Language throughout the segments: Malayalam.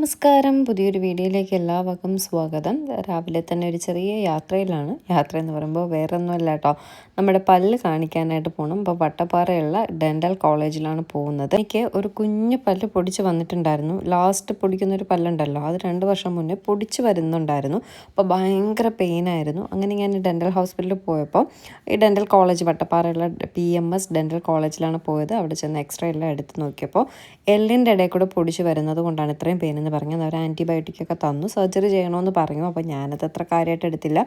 നമസ്കാരം. പുതിയൊരു വീഡിയോയിലേക്ക് എല്ലാവർക്കും സ്വാഗതം. രാവിലെ തന്നെ ഒരു ചെറിയ യാത്രയിലാണ്. യാത്ര എന്ന് പറയുമ്പോൾ വേറെ ഒന്നുമല്ല കേട്ടോ. നമ്മുടെ പല്ല് കാണിക്കാനായിട്ട് പോകണം ഇപ്പോൾ വട്ടപ്പാറയുള്ള ഡെന്റൽ കോളേജിലാണ് പോകുന്നത്. എനിക്ക് ഒരു കുഞ്ഞു പല്ല് പൊടിച്ച് വന്നിട്ടുണ്ടായിരുന്നു. ലാസ്റ്റ് പൊടിക്കുന്ന ഒരു പല്ലുണ്ടല്ലോ. അത് രണ്ട് വർഷം മുന്നേ പൊടിച്ച് വരുന്നുണ്ടായിരുന്നു. അപ്പോൾ ഭയങ്കര പെയിനായിരുന്നു അങ്ങനെ ഞാൻ ഡെന്റൽ ഹോസ്പിറ്റലിൽ പോയപ്പോൾ ഈ ഡെന്റൽ കോളേജ് വട്ടപ്പാറയുള്ള പി എം എസ് ഡെന്റൽ കോളേജിലാണ് പോയത്. അവിടെ ചെന്ന് എക്സ്റേ എല്ലാം എടുത്ത് നോക്കിയപ്പോൾ എല്ലിന്റെ ഇടയിൽ കൂടെ പൊടിച്ച് വരുന്നത് കൊണ്ടാണ് ഇത്രയും പെയിൻ എന്ന് പറഞ്ഞു. അവർ ആന്റിബയോട്ടിക് ഒക്കെ തന്നു. സർജറി ചെയ്യണമെന്ന് പറഞ്ഞു. അപ്പോൾ ഞാനത് അത്ര കാര്യമായിട്ട് എടുത്തില്ല.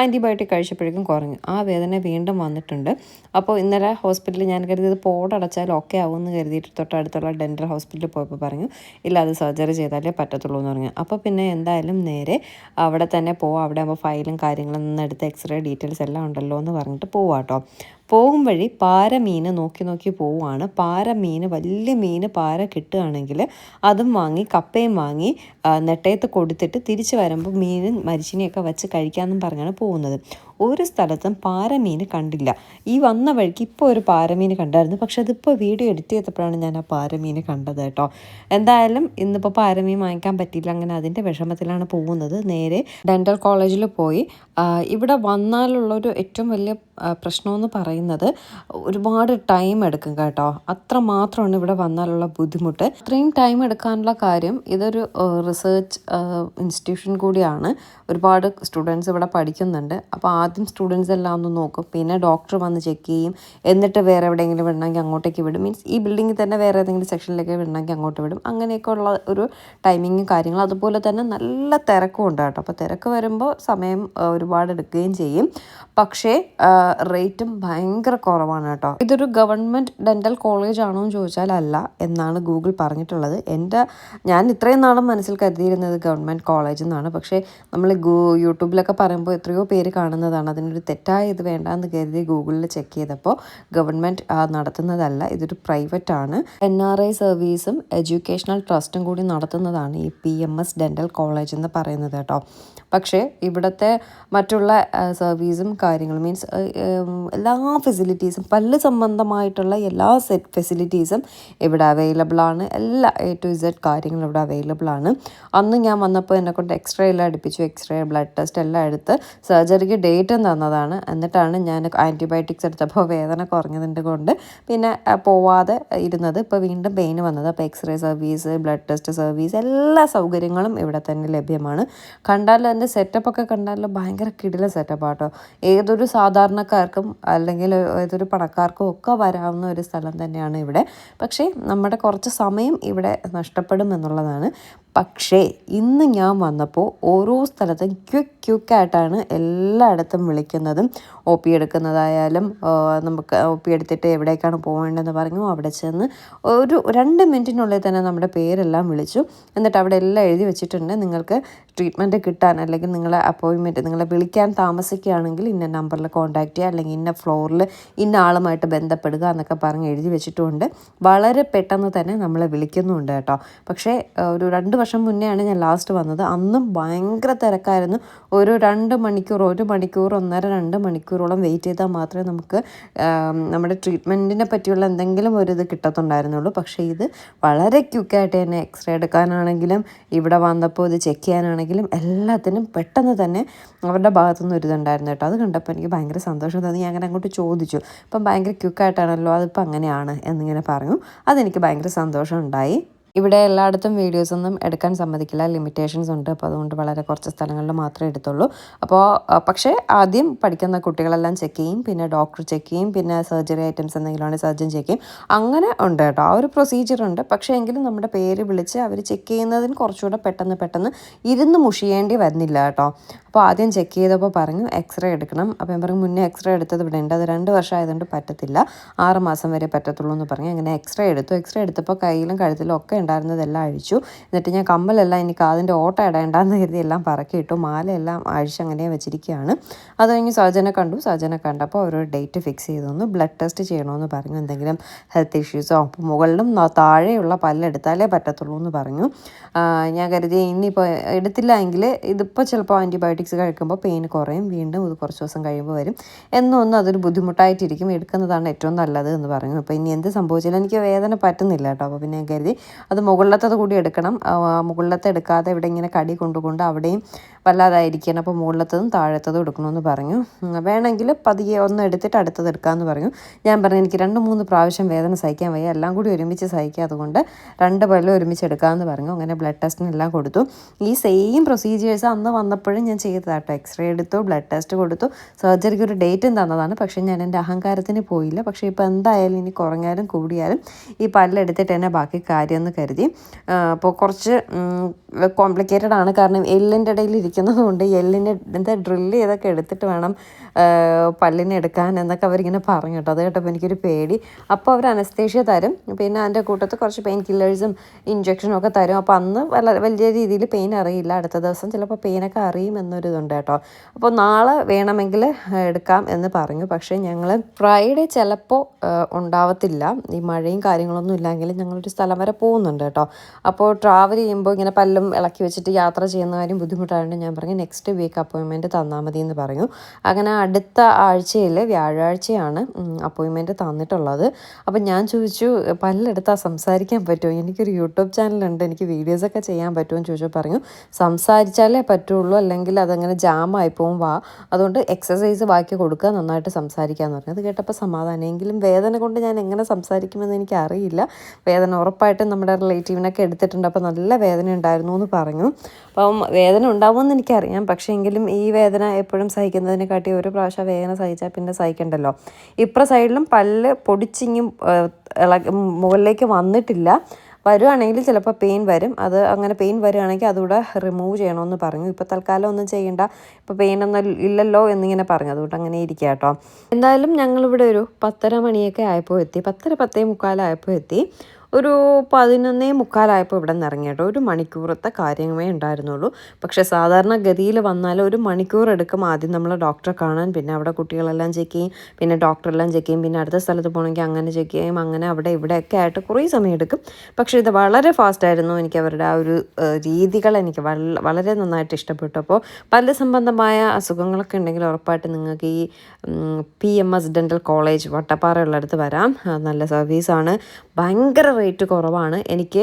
ആന്റിബയോട്ടിക് കഴിച്ചപ്പോഴേക്കും കുറഞ്ഞു. ആ വേദന വീണ്ടും വന്നിട്ടുണ്ട്. അപ്പോൾ ഇന്നലെ ഹോസ്പിറ്റലിൽ ഞാൻ കരുതിയത് പോടടച്ചാൽ ഓക്കെ എന്ന് കരുതിയിട്ട് തൊട്ടടുത്തുള്ള ഡെന്റൽ ഹോസ്പിറ്റലിൽ പോയപ്പോൾ പറഞ്ഞു ഇല്ല അത് സർജറി ചെയ്താലേ പറ്റത്തുള്ളൂ എന്ന് പറഞ്ഞു. അപ്പോൾ പിന്നെ എന്തായാലും നേരെ അവിടെ തന്നെ പോവാം. അവിടെ ആകുമ്പോൾ ഫയലും കാര്യങ്ങളും നിന്ന് എടുത്ത് എക്സ്റേ ഡീറ്റെയിൽസ് എല്ലാം ഉണ്ടല്ലോ എന്ന് പറഞ്ഞിട്ട് പോവാട്ടോ പോകും വഴി പാര മീൻ നോക്കി നോക്കി പോവുകയാണ് പാര മീൻ വലിയ മീൻ പാര കിട്ടുകയാണെങ്കിൽ അതും വാങ്ങി കപ്പയും വാങ്ങി നെട്ടയത്ത് കൊടുത്തിട്ട് തിരിച്ചു വരുമ്പോൾ മീനും മരിച്ചിനെയൊക്കെ വെച്ച് കഴിക്കാമെന്നും പറഞ്ഞാണ് പോകുന്നത്. ഒരു സ്ഥലത്തും പാരമീൻ കണ്ടില്ല. ഈ വന്ന വഴിക്ക് ഇപ്പോൾ ഒരു പാരമീൻ കണ്ടായിരുന്നു. പക്ഷെ അതിപ്പോൾ വീഡിയോ എഡിറ്റ് ചെയ്തപ്പോഴാണ് ഞാൻ ആ പാരമീൻ കണ്ടത് കേട്ടോ. എന്തായാലും ഇന്നിപ്പോൾ പാരമീൻ വാങ്ങിക്കാൻ പറ്റിയില്ല. അങ്ങനെ അതിന്റെ വിഷമത്തിലാണ് പോകുന്നത്. നേരെ ഡെന്റൽ കോളേജിൽ പോയി. ഇവിടെ വന്നാലുള്ളൊരു ഏറ്റവും വലിയ പ്രശ്നമെന്ന് പറയുന്നത് ഒരുപാട് ടൈം എടുക്കും കേട്ടോ. അത്ര മാത്രമാണ് ഇവിടെ വന്നാലുള്ള ബുദ്ധിമുട്ട്. ഇത്രയും ടൈം എടുക്കാനുള്ള കാര്യം ഇതൊരു റിസർച്ച് ഇൻസ്റ്റിറ്റ്യൂഷൻ കൂടിയാണ്. ഒരുപാട് സ്റ്റുഡൻസ് ഇവിടെ പഠിക്കുന്നുണ്ട്. അപ്പോൾ ആദ്യം സ്റ്റുഡൻസ് എല്ലാം ഒന്ന് നോക്കും. പിന്നെ ഡോക്ടർ വന്ന് ചെക്ക് ചെയ്യും. എന്നിട്ട് വേറെ എവിടെയെങ്കിലും വിടണമെങ്കിൽ അങ്ങോട്ടേക്ക് വിടും. മീൻസ് ഈ ബിൽഡിങ്ങിൽ തന്നെ വേറെ ഏതെങ്കിലും സെക്ഷനിലേക്ക് വിടണമെങ്കിൽ അങ്ങോട്ട് വിടും. അങ്ങനെയൊക്കെ ഉള്ള ഒരു ടൈമിങ്ങും കാര്യങ്ങളും. അതുപോലെ തന്നെ നല്ല തിരക്കും ഉണ്ട് കേട്ടോ. അപ്പോൾ തിരക്ക് വരുമ്പോൾ സമയം ഒരുപാട് എടുക്കുകയും ചെയ്യും. പക്ഷേ റേറ്റും ഭയങ്കര കുറവാണ് കേട്ടോ. ഇതൊരു ഗവൺമെന്റ് ഡെന്റൽ കോളേജ് ആണോ എന്ന് ചോദിച്ചാൽ അല്ല എന്നാണ് ഗൂഗിൾ പറഞ്ഞിട്ടുള്ളത്. എന്റെ ഞാൻ ഇത്രയും നാളും മനസ്സിൽ കരുതിയിരുന്നത് ഗവൺമെന്റ് കോളേജ് എന്നാണ്. പക്ഷേ നമ്മൾ ഗൂ യൂട്യൂബിലൊക്കെ പറയുമ്പോൾ എത്രയോ പേര് കാണുന്നതാണ്. അതിനൊരു തെറ്റായ ഇത് വേണ്ട എന്ന് കരുതി ഗൂഗിളിൽ ചെക്ക് ചെയ്തപ്പോൾ ഗവൺമെന്റ് നടത്തുന്നതല്ല ഇതൊരു പ്രൈവറ്റ് ആണ്. എൻ ആർ ഐ സർവീസും എഡ്യൂക്കേഷണൽ ട്രസ്റ്റും കൂടി നടത്തുന്നതാണ് ഈ P M S dental college എന്ന് പറയുന്നത് കേട്ടോ. പക്ഷേ ഇവിടുത്തെ മറ്റുള്ള സർവീസും കാര്യങ്ങളും മീൻസ് എല്ലാ ഫെസിലിറ്റീസും പല്ല് സംബന്ധമായിട്ടുള്ള എല്ലാ സെറ്റ് ഫെസിലിറ്റീസും ഇവിടെ അവൈലബിൾ ആണ്. എല്ലാ എ ടു ഇസഡ് കാര്യങ്ങളും ഇവിടെ അവൈലബിൾ ആണ്. അന്ന് ഞാൻ വന്നപ്പോൾ എന്നെക്കൊണ്ട് എക്സ്റേ എല്ലാം അടുപ്പിച്ചു. എക്സ്റേ ബ്ലഡ് ടെസ്റ്റ് എല്ലാം എടുത്ത് സർജറിക്ക് ഡേറ്റ് തന്നതാണ്. എന്നിട്ടാണ് ഞാൻ ആന്റിബയോട്ടിക്സ് എടുത്തപ്പോൾ വേദന കുറഞ്ഞതിന്റെ കൊണ്ട് പിന്നെ പോവാതെ ഇരുന്നത്. ഇപ്പോൾ വീണ്ടും പെയിൻ വന്നത്. അപ്പോൾ x-ray service blood test service എല്ലാ സൗകര്യങ്ങളും ഇവിടെ തന്നെ ലഭ്യമാണ്. കണ്ടാൽ സെറ്റപ്പ് സെറ്റപ്പൊക്കെ കണ്ടാൽ ഭയങ്കര കിടില സെറ്റപ്പാട്ടോ ഏതൊരു സാധാരണക്കാർക്കും അല്ലെങ്കിൽ ഏതൊരു പണക്കാർക്കും ഒക്കെ വരാവുന്ന ഒരു സ്ഥലം തന്നെയാണ് ഇവിടെ. പക്ഷേ നമ്മുടെ കുറച്ച് സമയം ഇവിടെ നഷ്ടപ്പെടും എന്നുള്ളതാണ് പക്ഷേ ഇന്ന് ഞാൻ വന്നപ്പോൾ ഓരോ സ്ഥലത്തും ക്വിക്ക് ക്യുക്കായിട്ടാണ് എല്ലായിടത്തും വിളിക്കുന്നതും. ഒ പി എടുക്കുന്നതായാലും നമുക്ക് ഒ പി എടുത്തിട്ട് എവിടേക്കാണ് പോകേണ്ടതെന്ന് പറഞ്ഞു അവിടെ ചെന്ന് ഒരു രണ്ട് മിനിറ്റിനുള്ളിൽ തന്നെ നമ്മുടെ പേരെല്ലാം വിളിച്ചു. എന്നിട്ട് അവിടെ എല്ലാം എഴുതി വെച്ചിട്ടുണ്ട്. നിങ്ങൾക്ക് ട്രീറ്റ്മെന്റ് കിട്ടാൻ അല്ലെങ്കിൽ നിങ്ങളെ അപ്പോയിൻമെന്റ് നിങ്ങളെ വിളിക്കാൻ താമസിക്കുകയാണെങ്കിൽ ഇന്ന നമ്പറിൽ കോൺടാക്റ്റ് ചെയ്യുക അല്ലെങ്കിൽ ഇന്ന ഫ്ലോറിൽ ഇന്ന ആളുമായിട്ട് ബന്ധപ്പെടുക എന്നൊക്കെ പറഞ്ഞ് എഴുതി വെച്ചിട്ടുമുണ്ട് വളരെ പെട്ടെന്ന് തന്നെ നമ്മളെ വിളിക്കുന്നുണ്ട് കേട്ടോ. പക്ഷേ ഒരു രണ്ട് വർഷം മുന്നെയാണ് ഞാൻ ലാസ്റ്റ് വന്നത്. അന്നും ഭയങ്കര തിരക്കായിരുന്നു. ഒരു രണ്ട് മണിക്കൂർ ഒരു മണിക്കൂർ ഒന്നര രണ്ട് മണിക്കൂറോളം വെയിറ്റ് ചെയ്താൽ മാത്രമേ നമുക്ക് നമ്മുടെ ട്രീറ്റ്മെന്റിനെ പറ്റിയുള്ള എന്തെങ്കിലും ഒരു ഇത് കിട്ടത്തുണ്ടായിരുന്നുള്ളൂ. പക്ഷേ ഇത് വളരെ ക്യുക്കായിട്ട് തന്നെ എക്സ്റേ എടുക്കാനാണെങ്കിലും ഇവിടെ വന്നപ്പോൾ ഇത് ചെക്ക് ചെയ്യാനാണെങ്കിലും എല്ലാത്തിനും പെട്ടെന്ന് തന്നെ അവരുടെ ഭാഗത്തുനിന്ന് ഒരു ഇതുണ്ടായിരുന്നു കേട്ടോ. അത് കണ്ടപ്പോൾ എനിക്ക് ഭയങ്കര സന്തോഷം തോന്നി. ഞാൻ അങ്ങനെ അങ്ങോട്ട് ചോദിച്ചു. ഇപ്പം ഭയങ്കര ക്യുക്കായിട്ടാണല്ലോ അതിപ്പോൾ അങ്ങനെയാണ് എന്നിങ്ങനെ പറഞ്ഞു. അതെനിക്ക് ഭയങ്കര സന്തോഷം ഉണ്ടായി. ഇവിടെ എല്ലായിടത്തും വീഡിയോസൊന്നും എടുക്കാൻ സമ്മതിക്കില്ല. ലിമിറ്റേഷൻസ് ഉണ്ട്. അപ്പോൾ അതുകൊണ്ട് വളരെ കുറച്ച് സ്ഥലങ്ങളിൽ മാത്രമേ എടുത്തുള്ളൂ. അപ്പോൾ പക്ഷേ ആദ്യം പഠിക്കുന്ന കുട്ടികളെല്ലാം ചെക്ക് ചെയ്യും. പിന്നെ ഡോക്ടർ ചെക്ക് ചെയ്യും. പിന്നെ സർജറി ഐറ്റംസ് എന്തെങ്കിലും ആണെങ്കിൽ സർജൻ ചെക്ക് ചെയ്യും. അങ്ങനെ ഉണ്ട് കേട്ടോ. ആ ഒരു പ്രൊസീജിയർ ഉണ്ട്. പക്ഷേ എങ്കിലും നമ്മുടെ പേര് വിളിച്ച് അവർ ചെക്ക് ചെയ്യുന്നതിന് കുറച്ചുകൂടെ പെട്ടെന്ന് പെട്ടെന്ന് ഇരുന്ന് മുഷിയേണ്ടി വരുന്നില്ല കേട്ടോ. അപ്പോൾ ആദ്യം ചെക്ക് ചെയ്തപ്പോൾ പറഞ്ഞു എക്സ്റേ എടുക്കണം. അപ്പോൾ ഞാൻ പറഞ്ഞു മുന്നേ എക്സ്റേ എടുത്തത് ഇവിടെ ഉണ്ട്. അത് രണ്ട് വർഷം ആയതുകൊണ്ട് പറ്റത്തില്ല. ആറ് മാസം വരെ പറ്റത്തുള്ളൂ എന്ന് പറഞ്ഞു. അങ്ങനെ എക്സ്റേ എടുത്തു. എക്സ്റേ എടുത്തപ്പോൾ കയ്യിലും കഴുത്തിലും ഒക്കെ ഉണ്ടായിരുന്നതെല്ലാം അഴിച്ചു. എന്നിട്ട് ഞാൻ കമ്മലെല്ലാം എനിക്ക് അതിന്റെ ഓട്ടം ഇടേണ്ടെന്ന് കരുതി എല്ലാം പറക്കിയിട്ടു മാലയെല്ലാം അഴിച്ച് അങ്ങനെ വെച്ചിരിക്കുകയാണ് അത് കഴിഞ്ഞ് സജനെ കണ്ടു. സജനെ കണ്ടപ്പോൾ ഒരു ഡേറ്റ് ഫിക്സ് ചെയ്തു തന്നു ബ്ലഡ് ടെസ്റ്റ് ചെയ്യണമെന്ന് പറഞ്ഞു. എന്തെങ്കിലും ഹെൽത്ത് ഇഷ്യൂസോ മുകളിലും താഴെയുള്ള പല്ലെടുത്താലേ പറ്റത്തുള്ളൂ എന്ന് പറഞ്ഞു. ഞാൻ കരുതി ഇനിയിപ്പോൾ എടുത്തില്ല എങ്കിൽ ഇതിപ്പോൾ ചിലപ്പോൾ ആന്റിബയോട്ടിക്സ് കഴിക്കുമ്പോൾ പെയിൻ കുറയും. വീണ്ടും ഇത് കുറച്ച് ദിവസം കഴിയുമ്പോൾ വരും. എന്നൊന്നും അതൊരു ബുദ്ധിമുട്ടായിട്ടിരിക്കും. എടുക്കുന്നതാണ് ഏറ്റവും നല്ലത് എന്ന് പറഞ്ഞു. അപ്പോൾ ഇനി എന്ത് സംഭവിച്ചാലും എനിക്ക് വേദന പറ്റുന്നില്ല കേട്ടോ. അപ്പോൾ പിന്നെ ഞാൻ കരുതി അത് മുകളിലത്തത് കൂടി എടുക്കണം. മുകളിലത്തെ എടുക്കാതെ ഇവിടെ ഇങ്ങനെ കടി കൊണ്ടുകൊണ്ട് അവിടെയും വല്ലാതായിരിക്കണം അപ്പോൾ മുകളിലത്തതും താഴത്തതും എടുക്കണമെന്ന് പറഞ്ഞു. വേണമെങ്കിൽ പതിയെ ഒന്ന് എടുത്തിട്ട് അടുത്തത് എടുക്കാമെന്ന് പറഞ്ഞു. ഞാൻ പറഞ്ഞു എനിക്ക് രണ്ട് മൂന്ന് പ്രാവശ്യം വേദന സഹിക്കാൻ വയ്യ. എല്ലാം കൂടി ഒരുമിച്ച് സഹിക്കുക അതുകൊണ്ട് രണ്ട് പല്ലും ഒരുമിച്ച് എടുക്കാമെന്ന് പറഞ്ഞു. അങ്ങനെ ബ്ലഡ് ടെസ്റ്റിനെല്ലാം കൊടുത്തു. ഈ സെയിം പ്രൊസീജിയേഴ്സ് അന്ന് വന്നപ്പോഴും ഞാൻ ചെയ്തതാട്ടോ എക്സ്റേ എടുത്തു ബ്ലഡ് ടെസ്റ്റ് കൊടുത്തു. സർജറിക്ക് ഒരു ഡേറ്റും തന്നതാണ്. പക്ഷേ ഞാൻ എന്റെ അഹങ്കാരത്തിന് പോയില്ല. പക്ഷേ ഇപ്പോൾ എന്തായാലും ഇനി കുറഞ്ഞാലും കൂടിയാലും ഈ പല്ലെടുത്തിട്ട് തന്നെ ബാക്കി കാര്യമെന്ന് കരുതി. അപ്പോൾ കുറച്ച് കോംപ്ലിക്കേറ്റഡ് ആണ്. കാരണം എല്ലിന്റെ ഇടയിൽ ഇരിക്കുന്നത് കൊണ്ട് എല്ലിന്റെ എന്താ ഡ്രില്ല് ചെയ്തൊക്കെ എടുത്തിട്ട് വേണം പല്ലിനെ എടുക്കാൻ എന്നൊക്കെ അവരിങ്ങനെ പറഞ്ഞു കേട്ടോ. അത് കേട്ടപ്പോൾ എനിക്കൊരു പേടി. അപ്പോൾ അവർ അനസ്തേഷ്യ തരും. പിന്നെ അതിന്റെ കൂട്ടത്തിൽ കുറച്ച് പെയിൻ കില്ലേഴ്സും ഇഞ്ചക്ഷനും ഒക്കെ തരും. അപ്പോൾ അന്ന് വളരെ വലിയ രീതിയിൽ പെയിൻ അറിയില്ല. അടുത്ത ദിവസം ചിലപ്പോൾ പെയിനൊക്കെ അറിയും എന്നൊരിതുണ്ട് കേട്ടോ. അപ്പോൾ നാളെ വേണമെങ്കിൽ എടുക്കാം എന്ന് പറഞ്ഞു. പക്ഷേ ഞങ്ങൾ ഫ്രൈഡേ ചിലപ്പോൾ ഉണ്ടാവത്തില്ല. ഈ മഴയും കാര്യങ്ങളൊന്നും ഇല്ലെങ്കിൽ ഞങ്ങളൊരു സ്ഥലം വരെ പോകുന്നുണ്ട് കേട്ടോ. അപ്പോൾ ട്രാവൽ ചെയ്യുമ്പോൾ ഇങ്ങനെ പല്ലും ഇളക്കി വെച്ചിട്ട് യാത്ര ചെയ്യുന്ന കാര്യം ബുദ്ധിമുട്ടായതുകൊണ്ട് ഞാൻ പറഞ്ഞു നെക്സ്റ്റ് വീക്ക് അപ്പോയിൻമെന്റ് തന്നാൽ മതി എന്ന് പറഞ്ഞു. അങ്ങനെ അടുത്ത ആഴ്ചയിൽ വ്യാഴാഴ്ചയാണ് അപ്പോയിൻമെന്റ് തന്നിട്ടുള്ളത്. അപ്പം ഞാൻ ചോദിച്ചു പലയിടത്ത് സംസാരിക്കാൻ പറ്റുമോ? എനിക്കൊരു യൂട്യൂബ് ചാനലുണ്ട് എനിക്ക് വീഡിയോസൊക്കെ ചെയ്യാൻ പറ്റുമോ? ചോദിച്ചു. പറഞ്ഞു സംസാരിച്ചാലേ പറ്റുള്ളൂ അല്ലെങ്കിൽ അതങ്ങനെ ജാമായി പോകും വാ. അതുകൊണ്ട് എക്സസൈസ് ബാക്കി കൊടുക്കുക നന്നായിട്ട് സംസാരിക്കാമെന്ന് പറഞ്ഞു. അത് കേട്ടപ്പോൾ സമാധാനം. എങ്കിലും വേദന കൊണ്ട് ഞാൻ എങ്ങനെ സംസാരിക്കുമെന്ന് എനിക്കറിയില്ല. വേദന ഉറപ്പായിട്ടും നമ്മുടെ റിലേറ്റീവിനൊക്കെ എടുത്തിട്ടുണ്ട്. അപ്പോൾ നല്ല വേദന ഉണ്ടായിരുന്നു. എന്ന് പറഞ്ഞു. അപ്പം വേദന ഉണ്ടാവുമെന്ന് എനിക്കറിയാം. പക്ഷേ എങ്കിലും ഈ വേദന എപ്പോഴും സഹിക്കുന്നതിനെക്കാട്ടി ഒരു പ്രാവശ്യം വേദന സഹിച്ചാൽ പിന്നെ സഹിക്കണ്ടല്ലോ. ഇപ്പുറ സൈഡിലും പല്ല് പൊടിച്ചിങ്ങും ഇളകി മുകളിലേക്ക് വന്നിട്ടില്ല. വരുവാണെങ്കിൽ ചിലപ്പോൾ പെയിൻ വരും. അത് അങ്ങനെ പെയിൻ വരുവാണെങ്കിൽ അതുകൂടെ റിമൂവ് ചെയ്യണമെന്ന് പറഞ്ഞു. ഇപ്പോൾ തൽക്കാലം ഒന്നും ചെയ്യേണ്ട. ഇപ്പോൾ പെയിൻ ഒന്നും ഇല്ലല്ലോ എന്നിങ്ങനെ പറഞ്ഞു. അതുകൊണ്ട് അങ്ങനെ ഇരിക്കുക കേട്ടോ. എന്തായാലും ഞങ്ങളിവിടെ ഒരു പത്തര മണിയൊക്കെ ആയപ്പോൾ എത്തി. പത്തര പത്തേ മുക്കാലായപ്പോൾ എത്തി. ഒരു പതിനൊന്നേ മുക്കാലായപ്പോൾ ഇവിടെ നിന്ന് ഇറങ്ങി കേട്ടോ. ഒരു മണിക്കൂറത്തെ കാര്യമേ ഉണ്ടായിരുന്നുള്ളൂ. പക്ഷേ സാധാരണ ഗതിയിൽ വന്നാൽ ഒരു മണിക്കൂർ എടുക്കും ആദ്യം നമ്മൾ ഡോക്ടറെ കാണാൻ. പിന്നെ അവിടെ കുട്ടികളെല്ലാം ചെക്ക് ചെയ്യും. പിന്നെ ഡോക്ടറെല്ലാം ചെക്ക് ചെയ്യും. പിന്നെ അടുത്ത സ്ഥലത്ത് പോകണമെങ്കിൽ അങ്ങനെ ചെക്ക് ചെയ്യും. അങ്ങനെ അവിടെ ഇവിടെയൊക്കെ ആയിട്ട് കുറേ സമയം എടുക്കും. പക്ഷേ ഇത് വളരെ ഫാസ്റ്റായിരുന്നു എനിക്ക് അവരുടെ ആ ഒരു രീതികൾ എനിക്ക് വളരെ നന്നായിട്ട് ഇഷ്ടപ്പെട്ടു അപ്പോൾ പല സംബന്ധമായ അസുഖങ്ങളൊക്കെ ഉണ്ടെങ്കിൽ ഉറപ്പായിട്ട് നിങ്ങൾക്ക് ഈ P M S dental college Vattappara വരാം. നല്ല സർവീസാണ് ഭയങ്കര റേറ്റ് കുറവാണ്. എനിക്ക്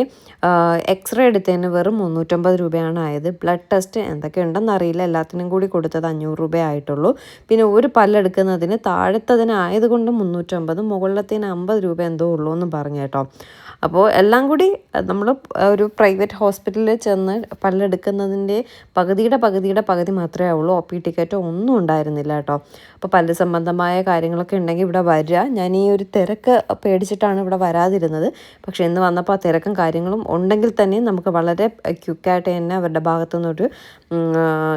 എക്സ്റേ എടുത്തതിന് വെറും മുന്നൂറ്റമ്പത് രൂപയാണ് ആയത്. ബ്ലഡ് ടെസ്റ്റ് എന്തൊക്കെ ഉണ്ടെന്ന് അറിയില്ല. എല്ലാത്തിനും കൂടി കൊടുത്തത് അഞ്ഞൂറ് രൂപ ആയിട്ടുള്ളൂ. പിന്നെ ഒരു പല്ലെടുക്കുന്നതിന് താഴത്തതിന് ആയതുകൊണ്ട് മുന്നൂറ്റമ്പത് മുകളിലത്തേന് അമ്പത് രൂപ എന്തോ ഉള്ളൂ എന്ന് പറഞ്ഞു കേട്ടോ. അപ്പോൾ എല്ലാം കൂടി നമ്മൾ ഒരു പ്രൈവറ്റ് ഹോസ്പിറ്റലിൽ ചെന്ന് പല്ലെടുക്കുന്നതിന്റെ പകുതിയുടെ പകുതിയുടെ പകുതി മാത്രമേ ഉള്ളൂ. ഒ പി ടിക്കറ്റോ ഒന്നും ഉണ്ടായിരുന്നില്ല കേട്ടോ. അപ്പോൾ പല്ല് സംബന്ധമായ കാര്യങ്ങളൊക്കെ ഉണ്ടെങ്കിൽ ഇവിടെ വരിക ഞാൻ ഈ ഒരു തിരക്ക് പേടിച്ചിട്ടാണ് ഇവിടെ വരാതിരുന്നത്. പക്ഷേ ഇന്ന് വന്നപ്പോൾ ആ തിരക്കും കാര്യങ്ങളും ഉണ്ടെങ്കിൽ തന്നെ നമുക്ക് വളരെ ക്യുക്കായിട്ട് തന്നെ അവരുടെ ഭാഗത്തുനിന്നൊരു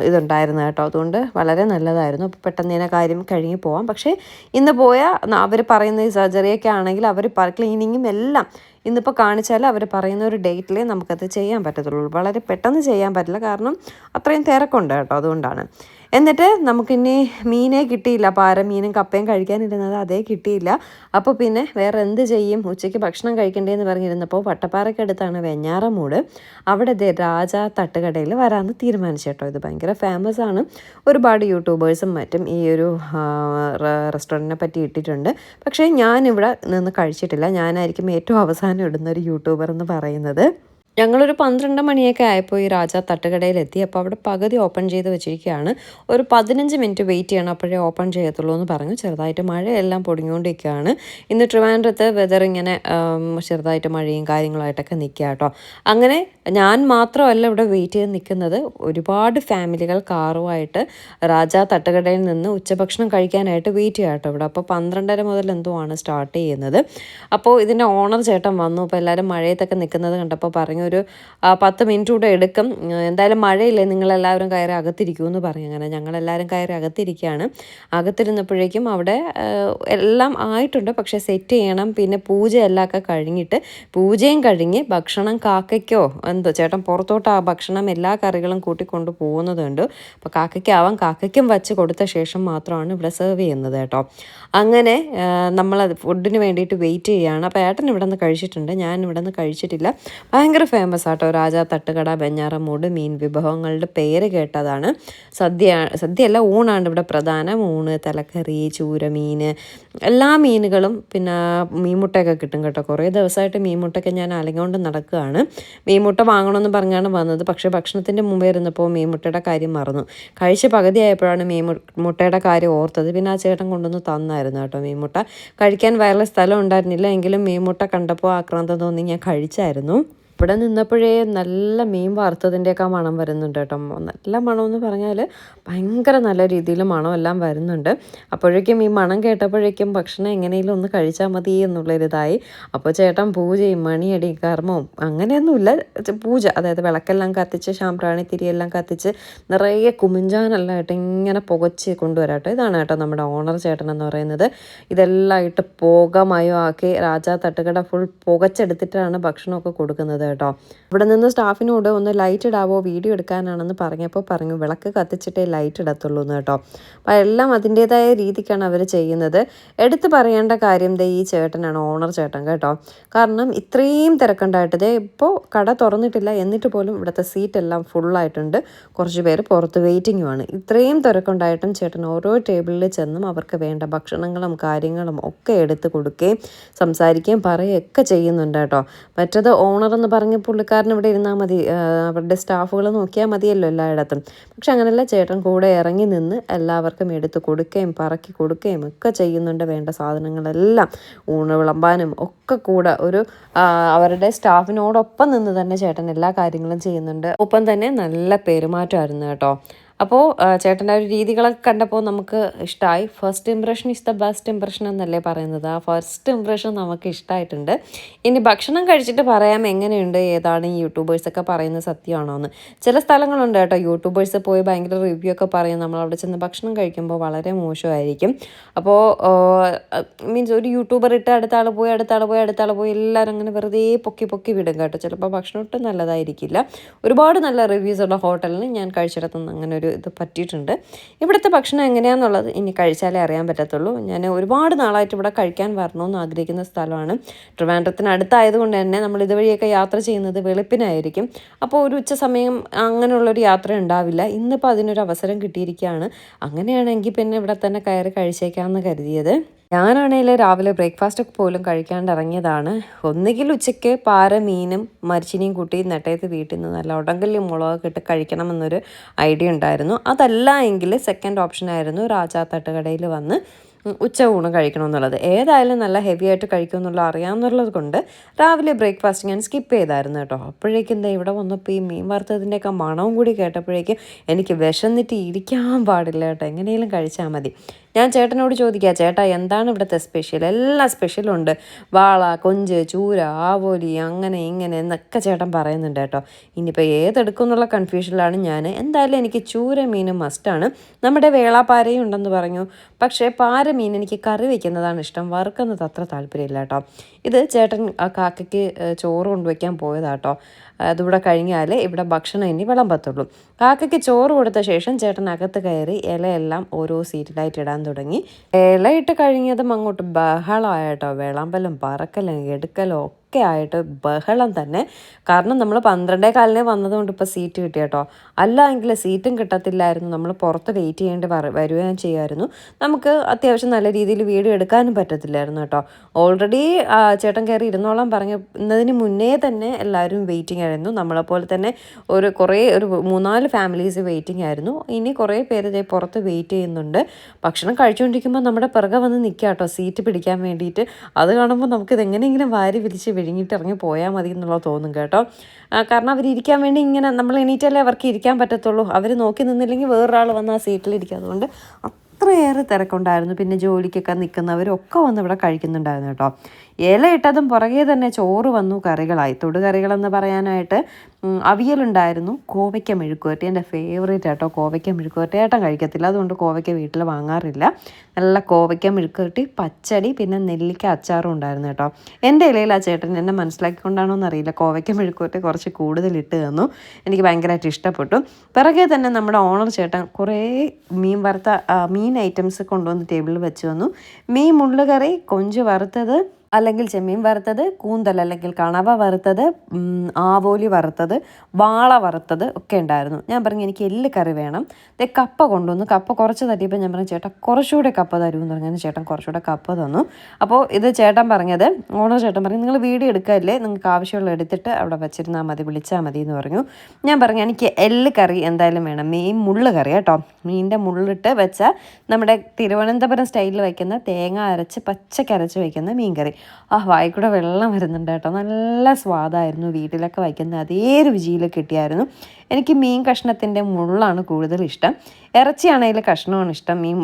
ഇതുണ്ടായിരുന്നു കേട്ടോ. അതുകൊണ്ട് വളരെ നല്ലതായിരുന്നു. അപ്പോൾ പെട്ടെന്ന് തന്നെ കാര്യം കഴിഞ്ഞ് പോവാം. പക്ഷേ ഇന്ന് പോയാൽ അവർ പറയുന്ന ഈ സർജറിയൊക്കെ ആണെങ്കിൽ അവർ ക്ലീനിങ്ങും എല്ലാം ഇന്നിപ്പോൾ കാണിച്ചാൽ അവർ പറയുന്ന ഒരു ഡേറ്റിലേ നമുക്കത് ചെയ്യാൻ പറ്റത്തുള്ളൂ. വളരെ പെട്ടെന്ന് ചെയ്യാൻ പറ്റില്ല. കാരണം അത്രയും തിരക്കുണ്ട് കേട്ടോ അതുകൊണ്ടാണ്. എന്നിട്ട് നമുക്കിനി മീനേ കിട്ടിയില്ല. പാര മീനും കപ്പയും കഴിക്കാനിരുന്നത് അതേ കിട്ടിയില്ല. അപ്പോൾ പിന്നെ വേറെ എന്ത് ചെയ്യും? ഉച്ചയ്ക്ക് ഭക്ഷണം കഴിക്കണ്ടേന്ന് പറഞ്ഞിരുന്നപ്പോൾ വട്ടപ്പാറയ്ക്കടുത്താണ് വെഞ്ഞാറമൂട്. അവിടെ രാജ തട്ടുകടയിൽ വരാമെന്ന് തീരുമാനിച്ചു കേട്ടോ ഇത് ഭയങ്കര ഫേമസ് ആണ്. ഒരുപാട് യൂട്യൂബേഴ്സും മറ്റും ഈ ഒരു റെസ്റ്റോറന്റിനെ പറ്റി ഇട്ടിട്ടുണ്ട്. പക്ഷേ ഞാനിവിടെ നിന്ന് കഴിച്ചിട്ടില്ല. ഞാനായിരിക്കും ഏറ്റവും അവസാനം ഇടുന്ന ഒരു യൂട്യൂബർ എന്ന് പറയുന്നത്. ഞങ്ങളൊരു പന്ത്രണ്ട് മണിയൊക്കെ ആയപ്പോൾ ഈ രാജ തട്ടുകടയിലെത്തി. അപ്പോൾ അവിടെ പകുതി ഓപ്പൺ ചെയ്ത് വെച്ചിരിക്കുകയാണ്. ഒരു പതിനഞ്ച് മിനിറ്റ് വെയിറ്റ് ചെയ്യണം അപ്പോഴേ ഓപ്പൺ ചെയ്യത്തുള്ളൂ എന്ന് പറഞ്ഞു. ചെറുതായിട്ട് മഴയെല്ലാം പൊടിഞ്ഞുകൊണ്ടിരിക്കുകയാണ്. ഇന്ന് ട്രിവാൻഡ്രത്ത് വെതർ ഇങ്ങനെ ചെറുതായിട്ട് മഴയും കാര്യങ്ങളായിട്ടൊക്കെ നിൽക്കുക കേട്ടോ. അങ്ങനെ ഞാൻ മാത്രമല്ല ഇവിടെ വെയിറ്റ് ചെയ്ത് നിൽക്കുന്നത്. ഒരുപാട് ഫാമിലികൾ കാറുമായിട്ട് രാജ തട്ടുകടയിൽ നിന്ന് ഉച്ചഭക്ഷണം കഴിക്കാനായിട്ട് വെയിറ്റ് ചെയ്യാം കേട്ടോ ഇവിടെ. അപ്പോൾ പന്ത്രണ്ടര മുതൽ എന്തോ ആണ് സ്റ്റാർട്ട് ചെയ്യുന്നത്. അപ്പോൾ ഇതിന്റെ ഓണർ ചേട്ടൻ വന്നു. അപ്പോൾ എല്ലാവരും മഴയത്തൊക്കെ നിൽക്കുന്നത് കണ്ടപ്പോൾ പറഞ്ഞു ഒരു പത്ത് മിനിറ്റ് കൂടെ എടുക്കും. എന്തായാലും മഴയില്ലേ നിങ്ങളെല്ലാവരും കയറി അകത്തിരിക്കൂ എന്ന് പറഞ്ഞു അങ്ങനെ ഞങ്ങളെല്ലാവരും കയറി അകത്തിരിക്കുകയാണ്. അകത്തിരുന്നപ്പോഴേക്കും അവിടെ എല്ലാം ആയിട്ടുണ്ട്. പക്ഷേ സെറ്റ് ചെയ്യണം. പിന്നെ പൂജ ഒക്കെ കഴിഞ്ഞിട്ട് പൂജയും കഴിഞ്ഞ് ഭക്ഷണം കാക്കയ്ക്കോ എന്തോ ചേട്ടൻ പുറത്തോട്ട് ആ ഭക്ഷണം എല്ലാ കറികളും കൂട്ടിക്കൊണ്ട് പോകുന്നതുണ്ട്. അപ്പോൾ കാക്കയ്ക്കാവാം. കാക്കയ്ക്കും വച്ച് കൊടുത്ത ശേഷം മാത്രമാണ് ഇവിടെ സെർവ് ചെയ്യുന്നത് കേട്ടോ. അങ്ങനെ നമ്മൾ ഫുഡിന് വേണ്ടിയിട്ട് വെയിറ്റ് ചെയ്യുകയാണ്. അപ്പോൾ ഏട്ടൻ ഇവിടെ നിന്ന് കഴിച്ചിട്ടുണ്ട്. ഞാൻ ഇവിടെ നിന്ന് കഴിച്ചിട്ടില്ല. ഭയങ്കര ഫേമസ് ആട്ടോ. രാജാ തട്ടുകട വെഞ്ഞാറമൂട് മീൻ വിഭവങ്ങളുടെ പേര് കേട്ടതാണ്. സദ്യ സദ്യയല്ല ഊണാണ് ഇവിടെ പ്രധാനം. ഊണ് തലക്കറി ചൂരമീൻ എല്ലാ മീനുകളും പിന്നെ മീൻമുട്ടയൊക്കെ കിട്ടും കേട്ടോ. കുറേ ദിവസമായിട്ട് മീൻമുട്ടയൊക്കെ ഞാൻ അലങ്ങോണ്ട് നടക്കുകയാണ്. മീൻമുട്ട വാങ്ങണമെന്ന് പറഞ്ഞാണ് വന്നത്. പക്ഷേ ഭക്ഷണത്തിന്റെ മുമ്പേ ഇരുന്നപ്പോൾ മീൻമുട്ടയുടെ കാര്യം മറന്നു. കഴിച്ച് പകുതിയായപ്പോഴാണ് മീൻ മുട്ടയുടെ കാര്യം ഓർത്തത്. പിന്നെ ആ ചേട്ടൻ കൊണ്ടുവന്ന് തന്നായിരുന്നു കേട്ടോ മീൻമുട്ട. കഴിക്കാൻ വേറെ സ്ഥലം ഉണ്ടായിരുന്നില്ല. എങ്കിലും മീൻമുട്ട കണ്ടപ്പോൾ ആക്രാന്തം തോന്നി ഞാൻ കഴിച്ചായിരുന്നു. ഇവിടെ നിന്നപ്പോഴേ നല്ല മീൻ വറുത്തതിന്റെയൊക്കെ മണം വരുന്നുണ്ട് കേട്ടോ. നല്ല മണം എന്ന് പറഞ്ഞാൽ ഭയങ്കര നല്ല രീതിയിൽ മണമെല്ലാം വരുന്നുണ്ട്. അപ്പോഴേക്കും ഈ മണം കേട്ടപ്പോഴേക്കും ഭക്ഷണം എങ്ങനെയെങ്കിലും ഒന്ന് കഴിച്ചാൽ മതി എന്നുള്ളൊരിതായി അപ്പോൾ ചേട്ടൻ പൂജയും മണിയടി കർമ്മവും അങ്ങനെയൊന്നുമില്ല. പൂജ അതായത് വിളക്കെല്ലാം കത്തിച്ച് ശാമ്പ്രാണി തിരിയെല്ലാം കത്തിച്ച് നിറയെ കുമിഞ്ചാനെല്ലാം ആയിട്ട് ഇങ്ങനെ പുകച്ച് കൊണ്ടുവരാട്ടോ ഇതാണ് കേട്ടോ നമ്മുടെ ഓണർ ചേട്ടൻ എന്ന് പറയുന്നത്. ഇതെല്ലാം ആയിട്ട് പുകമയോ ആക്കി രാജാ തട്ടുകട ഫുൾ പുകച്ചെടുത്തിട്ടാണ് ഭക്ഷണമൊക്കെ കൊടുക്കുന്നത് കേട്ടോ. ഇവിടെ നിന്ന് സ്റ്റാഫിനോട് ഒന്ന് ലൈറ്റ് ഇടാവോ വീഡിയോ എടുക്കാനാണെന്ന് പറഞ്ഞപ്പോൾ പറഞ്ഞു വിളക്ക് കത്തിച്ചിട്ടേ ലൈറ്റ് ഇടത്തുള്ളൂ എന്ന് കേട്ടോ. അപ്പം എല്ലാം അതിന്റേതായ രീതിക്കാണ് അവർ ചെയ്യുന്നത്. എടുത്തു പറയേണ്ട കാര്യം ദേ ഈ ചേട്ടനാണ് ഓണർ ചേട്ടൻ കേട്ടോ. കാരണം ഇത്രയും തിരക്കുണ്ടായിട്ട് ദേ ഇപ്പോൾ കട തുറന്നിട്ടില്ല എന്നിട്ട് പോലും ഇവിടുത്തെ സീറ്റെല്ലാം ഫുള്ളായിട്ടുണ്ട് കുറച്ച് പേര് പുറത്ത് വെയിറ്റിങ്ങുമാണ് ഇത്രയും തിരക്കുണ്ടായിട്ടും ചേട്ടൻ ഓരോ ടേബിളിൽ ചെന്നും അവർക്ക് വേണ്ട ഭക്ഷണങ്ങളും കാര്യങ്ങളും ഒക്കെ എടുത്ത് കൊടുക്കുകയും സംസാരിക്കുകയും പറയുകയൊക്കെ ചെയ്യുന്നുണ്ട് കേട്ടോ. മറ്റത് ഓണർ എന്ന് പറഞ്ഞ പുള്ളിക്കാരൻ ഇവിടെ ഇരുന്നാൽ മതി. അവരുടെ സ്റ്റാഫുകൾ നോക്കിയാൽ മതിയല്ലോ എല്ലായിടത്തും. പക്ഷെ അങ്ങനെയല്ല ചേട്ടൻ കൂടെ ഇറങ്ങി നിന്ന് എല്ലാവർക്കും എടുത്ത് കൊടുക്കുകയും പറക്കി കൊടുക്കുകയും ഒക്കെ ചെയ്യുന്നുണ്ട്. വേണ്ട സാധനങ്ങളെല്ലാം ഊണ് വിളമ്പാനും ഒക്കെ കൂടെ ഒരു അവരുടെ സ്റ്റാഫിനോടൊപ്പം നിന്ന് തന്നെ ചേട്ടൻ എല്ലാ കാര്യങ്ങളും ചെയ്യുന്നുണ്ട്. ഒപ്പം തന്നെ നല്ല പെരുമാറ്റമായിരുന്നു കേട്ടോ. അപ്പോൾ ചേട്ടന്റെ ഒരു രീതികളൊക്കെ കണ്ടപ്പോൾ നമുക്ക് ഇഷ്ടമായി first impression is the best impression എന്നല്ലേ പറയുന്നത്. ആ ഫസ്റ്റ് ഇംപ്രഷൻ നമുക്ക് ഇഷ്ടമായിട്ടുണ്ട് ഇനി ഭക്ഷണം കഴിച്ചിട്ട് പറയാം എങ്ങനെയുണ്ട് ഏതാണ് ഈ യൂട്യൂബേഴ്സൊക്കെ പറയുന്നത് സത്യമാണോ എന്ന്. ചില സ്ഥലങ്ങളുണ്ട് കേട്ടോ. യൂട്യൂബേഴ്സ് പോയി ഭയങ്കര റിവ്യൂ ഒക്കെ പറയും. നമ്മൾ അവിടെ ചെന്ന് ഭക്ഷണം കഴിക്കുമ്പോൾ വളരെ മോശമായിരിക്കും. അപ്പോൾ മീൻസ് ഒരു യൂട്യൂബർ ഇട്ട് അടുത്ത ആൾ പോയി അടുത്ത ആൾ പോയി അടുത്ത ആൾ പോയി എല്ലാവരും അങ്ങനെ വെറുതെ പൊക്കി പൊക്കി വിടും കേട്ടോ. ചിലപ്പോൾ ഭക്ഷണം ഒട്ടും നല്ലതായിരിക്കില്ല. ഒരുപാട് നല്ല റിവ്യൂസ് ഉള്ള ഹോട്ടലിന് ഞാൻ കഴിച്ചിടത്തുനിന്ന് അങ്ങനെ ഒരു ഇത് പറ്റിയിട്ടുണ്ട്. ഇവിടുത്തെ ഭക്ഷണം എങ്ങനെയാണെന്നുള്ളത് ഇനി കഴിച്ചാലേ അറിയാൻ പറ്റത്തുള്ളൂ. ഞാൻ ഒരുപാട് നാളായിട്ട് ഇവിടെ കഴിക്കാൻ വരണമെന്ന് ആഗ്രഹിക്കുന്ന സ്ഥലമാണ്. ട്രിവാൻഡ്രത്തിന് അടുത്തായതുകൊണ്ട് തന്നെ നമ്മൾ ഇതുവഴിയൊക്കെ യാത്ര ചെയ്യുന്നത് വെളുപ്പിനായിരിക്കും. അപ്പോൾ ഒരു ഉച്ച സമയം അങ്ങനെയുള്ളൊരു യാത്ര ഉണ്ടാവില്ല. ഇന്നിപ്പോൾ അതിനൊരു അവസരം കിട്ടിയിരിക്കുകയാണ്. അങ്ങനെയാണെങ്കിൽ പിന്നെ ഇവിടെ തന്നെ കയറി കഴിച്ചേക്കാമെന്ന് കരുതിയത്. ഞാനാണെങ്കിൽ രാവിലെ ബ്രേക്ക്ഫാസ്റ്റ് ഒക്കെ പോലും കഴിക്കാണ്ട് ഇറങ്ങിയതാണ് ഒന്നുകിൽ ഉച്ചയ്ക്ക് പാര മീനും മരിച്ചിനിയും കൂട്ടി നെട്ടയത്ത് വീട്ടിൽ നിന്ന് നല്ല ഉടങ്കല്ലി മുളകൊക്കെ ഇട്ട് കഴിക്കണമെന്നൊരു ഐഡിയ ഉണ്ടായിരുന്നു. അതല്ല എങ്കിൽ സെക്കൻഡ് ഓപ്ഷനായിരുന്നു രാജാ തട്ടുകടയിൽ വന്ന് ഉച്ച ഊണ് കഴിക്കണമെന്നുള്ളത്. ഏതായാലും നല്ല ഹെവി ആയിട്ട് കഴിക്കുമെന്നുള്ള അറിയാമെന്നുള്ളത് കൊണ്ട് രാവിലെ ബ്രേക്ക്ഫാസ്റ്റ് ഞാൻ സ്കിപ്പ് ചെയ്തായിരുന്നു കേട്ടോ. അപ്പോഴേക്കും എന്താ ഇവിടെ വന്നപ്പോൾ ഈ മീൻ വറുത്തതിന്റെയൊക്കെ മണവും കൂടി കേട്ടപ്പോഴേക്കും എനിക്ക് വിശന്നിട്ട് ഇരിക്കാൻ പാടില്ല കേട്ടോ. എങ്ങനെയെങ്കിലും കഴിച്ചാൽ മതി. ഞാൻ ചേട്ടനോട് ചോദിക്കുക ചേട്ടാ എന്താണ് ഇവിടുത്തെ സ്പെഷ്യൽ എല്ലാ സ്പെഷ്യലും ഉണ്ട്. വാള കൊഞ്ച് ചൂര ആവോലി അങ്ങനെ ഇങ്ങനെ എന്നൊക്കെ ചേട്ടൻ പറയുന്നുണ്ട് കേട്ടോ. ഇനിയിപ്പോൾ ഏതെടുക്കും എന്നുള്ള കൺഫ്യൂഷനിലാണ് ഞാൻ. എന്തായാലും എനിക്ക് ചൂര മീൻ മസ്റ്റാണ് നമ്മുടെ വേളാപ്പാരയും ഉണ്ടെന്ന് പറഞ്ഞു. പക്ഷേ പാര മീൻ എനിക്ക് കറി വയ്ക്കുന്നതാണ് ഇഷ്ടം. വറുക്കുന്നത് അത്ര താല്പര്യമില്ല കേട്ടോ. ഇത് ചേട്ടൻ ആ കാക്കയ്ക്ക് ചോറ് കൊണ്ടുവയ്ക്കാൻ പോയതാട്ടോ അതിവിടെ കഴിഞ്ഞാൽ ഇവിടെ ഭക്ഷണം ഇനി വിളമ്പത്തുള്ളൂ. കാക്കയ്ക്ക് ചോറ് കൊടുത്ത ശേഷം ചേട്ടൻ അകത്ത് കയറി ഇലയെല്ലാം ഓരോ സീറ്റിലായിട്ട് ഇടാൻ തുടങ്ങി. ഇലയിട്ട് കഴിഞ്ഞതും അങ്ങോട്ട് ബഹളമായിട്ടോ വിളമ്പലും പറക്കലും എടുക്കലും ഒക്കെ ആയിട്ട് ബഹളം തന്നെ. കാരണം നമ്മൾ പന്ത്രണ്ടേ കാലിനെ വന്നതുകൊണ്ട് ഇപ്പോൾ സീറ്റ് കിട്ടി കേട്ടോ അല്ല എങ്കിൽ സീറ്റും കിട്ടത്തില്ലായിരുന്നു. നമ്മൾ പുറത്ത് വെയിറ്റ് ചെയ്യേണ്ടി വര- വരികയും ചെയ്യുമായിരുന്നു നമുക്ക് അത്യാവശ്യം നല്ല രീതിയിൽ വീഡിയോ എടുക്കാനും പറ്റത്തില്ലായിരുന്നു കേട്ടോ ഓൾറെഡി ചേട്ടൻ കയറി ഇരുന്നോളം പറഞ്ഞതിന് മുന്നേ തന്നെ എല്ലാവരും വെയിറ്റിംഗ് ആയിരുന്നു. നമ്മളെപ്പോലെ തന്നെ ഒരു കുറേ ഒരു മൂന്നാൽ ഫാമിലീസ് വെയിറ്റിംഗ് ആയിരുന്നു. ഇനി കുറേ പേര് ഇതേ പുറത്ത് വെയിറ്റ് ചെയ്യുന്നുണ്ട്. ഭക്ഷണം കഴിച്ചുകൊണ്ടിരിക്കുമ്പോൾ നമ്മുടെ പിറകെ വന്ന് നിൽക്കുക കേട്ടോ സീറ്റ് പിടിക്കാൻ വേണ്ടിയിട്ട്. അത് കാണുമ്പോൾ നമുക്കിത് എങ്ങനെയെങ്കിലും വാരി വിരിച്ച് വിഴുങ്ങിയിട്ട് ഇറങ്ങി പോയാൽ മതി എന്നുള്ളത് തോന്നും കേട്ടോ. കാരണം അവർ ഇരിക്കാൻ വേണ്ടി ഇങ്ങനെ നമ്മൾ എണീറ്റല്ലേ അവർക്ക് ഇരിക്കാൻ പറ്റത്തുള്ളൂ. അവർ നോക്കി നിന്നില്ലെങ്കിൽ വേറൊരാൾ വന്ന് ആ സീറ്റിലിരിക്കുക അതുകൊണ്ട് അത്രയേറെ തിരക്കുണ്ടായിരുന്നു. പിന്നെ ജോലിക്കൊക്കെ നിൽക്കുന്നവരൊക്കെ വന്ന് ഇവിടെ കഴിക്കുന്നുണ്ടായിരുന്നു കേട്ടോ. ഇല ഇട്ടതും പുറകെ തന്നെ ചോറ് വന്നു കറികളായി. തൊടുകറികളെന്ന് പറയാനായിട്ട് അവിയലുണ്ടായിരുന്നു. കോവയ്ക്ക മെഴുക്കുവരട്ടി. എന്റെ ഫേവറേറ്റ് ആട്ടോ. കോവയ്ക്ക മെഴുക്കുവരട്ടി. ഏട്ടൻ കഴിക്കത്തില്ല. അതുകൊണ്ട് കോവയ്ക്ക വീട്ടിൽ വാങ്ങാറില്ല. നല്ല കോവയ്ക്ക മെഴുക്കുവരട്ടി പച്ചടി പിന്നെ നെല്ലിക്ക അച്ചാറും ഉണ്ടായിരുന്നു കേട്ടോ. എന്റെ ഇലയിൽ ആ ചേട്ടൻ എന്നെ മനസ്സിലാക്കിക്കൊണ്ടാണോ എന്നറിയില്ല. കോവയ്ക്ക മെഴുക്കുവരട്ടി കുറച്ച് കൂടുതൽ ഇട്ട് തന്നു. എനിക്ക് ഭയങ്കരമായിട്ട് ഇഷ്ടപ്പെട്ടു. പിറകെ തന്നെ നമ്മുടെ ഓണർ ചേട്ടൻ കുറേ മീൻ വറുത്ത മീൻ ഐറ്റംസ് കൊണ്ടുവന്ന് ടേബിളിൽ വെച്ച് വന്നു മീൻ മുള്ളുകറി കൊഞ്ച് വറുത്തത് അല്ലെങ്കിൽ ചെമ്മീൻ വറുത്തത് കൂന്തൽ അല്ലെങ്കിൽ കണവ വറുത്തത് ആവോലി വറുത്തത് വാള വറുത്തത് ഒക്കെ ഉണ്ടായിരുന്നു. ഞാൻ പറഞ്ഞു എനിക്ക് എല്ല് കറി വേണം. ദേ കപ്പ കൊണ്ടുവന്നു. കപ്പ കുറച്ച് തട്ടിയപ്പോൾ ഞാൻ പറഞ്ഞു ചേട്ടാ കുറച്ചുകൂടെ കപ്പ തരുമെന്ന് പറഞ്ഞു. ചേട്ടൻ കുറച്ചുകൂടെ കപ്പ തന്നു. അപ്പോൾ ഇത് ചേട്ടൻ പറഞ്ഞത് ഓണർ ചേട്ടൻ പറഞ്ഞു നിങ്ങൾ വീഡിയോ എടുക്കാല്ലേ? നിങ്ങൾക്ക് ആവശ്യമുള്ള എടുത്തിട്ട് അവിടെ വെച്ചിരുന്നാൽ മതി വിളിച്ചാൽ മതി എന്ന് പറഞ്ഞു. ഞാൻ പറഞ്ഞു എനിക്ക് എല്ല് കറി എന്തായാലും വേണം. മീൻ മുള്ള് കറി കേട്ടോ. മീനിന്റെ മുള്ളിട്ട് വെച്ച നമ്മുടെ തിരുവനന്തപുരം സ്റ്റൈലിൽ വയ്ക്കുന്ന തേങ്ങ അരച്ച് പച്ചക്കരച്ച് വയ്ക്കുന്ന മീൻ കറി. ആ വായിക്കൂടെ വെള്ളം വരുന്നുണ്ട് കേട്ടോ. നല്ല സ്വാദായിരുന്നു വീട്ടിലൊക്കെ വയ്ക്കുന്ന അതേ രുചിയിൽ കിട്ടിയായിരുന്നു. എനിക്ക് മീൻ കഷ്ണത്തിന്റെ മുള്ളാണ് കൂടുതൽ ഇഷ്ടം. ഇറച്ചിയാണെങ്കിൽ കഷ്ണമാണ് ഇഷ്ടം. മീൻ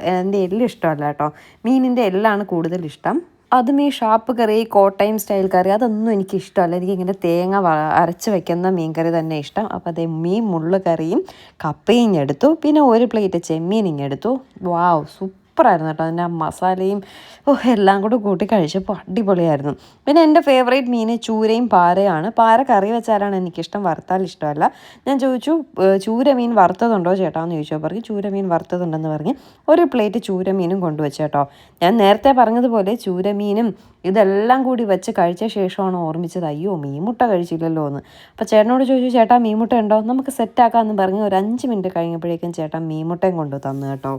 എന്റെ എല്ലാം ഇഷ്ടമല്ല കേട്ടോ. മീനിന്റെ എല്ലാണ് കൂടുതൽ ഇഷ്ടം. അതും ഈ shop curry Kottayam style curry അതൊന്നും എനിക്ക് ഇഷ്ടമല്ല. എനിക്ക് ഇങ്ങനെ തേങ്ങ അരച്ച് വെക്കുന്ന മീൻ കറി തന്നെ ഇഷ്ടം. അപ്പോൾ അതേ മീൻ മുള്ള് കറിയും കപ്പയും ഞെടുത്തു പിന്നെ ഒരു പ്ലേറ്റ് ചെമ്മീൻ ഇങ്ങെടുത്തു വാവ് സൂപ്പറായിരുന്നു കേട്ടോ. അതിന്റെ മസാലയും എല്ലാം കൂടെ കൂട്ടി കഴിച്ചപ്പോൾ അടിപൊളിയായിരുന്നു. പിന്നെ എന്റെ ഫേവറേറ്റ് മീൻ ചൂരയും പാരയാണ്. പാര കറി വെച്ചാലാണ് എനിക്കിഷ്ടം വറുത്താൽ ഇഷ്ടമല്ല. ഞാൻ ചോദിച്ചു "ഏഹ്, ചൂര മീൻ വറുത്തതുണ്ടോ ചേട്ടാ എന്ന് ചോദിച്ചു പറഞ്ഞു ചൂര മീൻ വറുത്തതുണ്ടെന്ന് പറഞ്ഞ് ഒരു പ്ലേറ്റ് ചൂര മീനും കൊണ്ടുവച്ചു കേട്ടോ. ഞാൻ നേരത്തെ പറഞ്ഞതുപോലെ ചൂര മീനും ഇതെല്ലാം കൂടി വെച്ച് കഴിച്ച ശേഷമാണ് ഓർമ്മിച്ചത് അയ്യോ മീൻമുട്ട കഴിച്ചില്ലല്ലോ എന്ന്. അപ്പോൾ ചേട്ടനോട് ചോദിച്ചു ചേട്ടാ മീൻമുട്ട ഉണ്ടോ? നമുക്ക് സെറ്റാക്കാമെന്ന് പറഞ്ഞ് ഒരു അഞ്ച് മിനിറ്റ് കഴിഞ്ഞപ്പോഴേക്കും ചേട്ടൻ മീൻമുട്ടയും കൊണ്ടു തന്നു കേട്ടോ.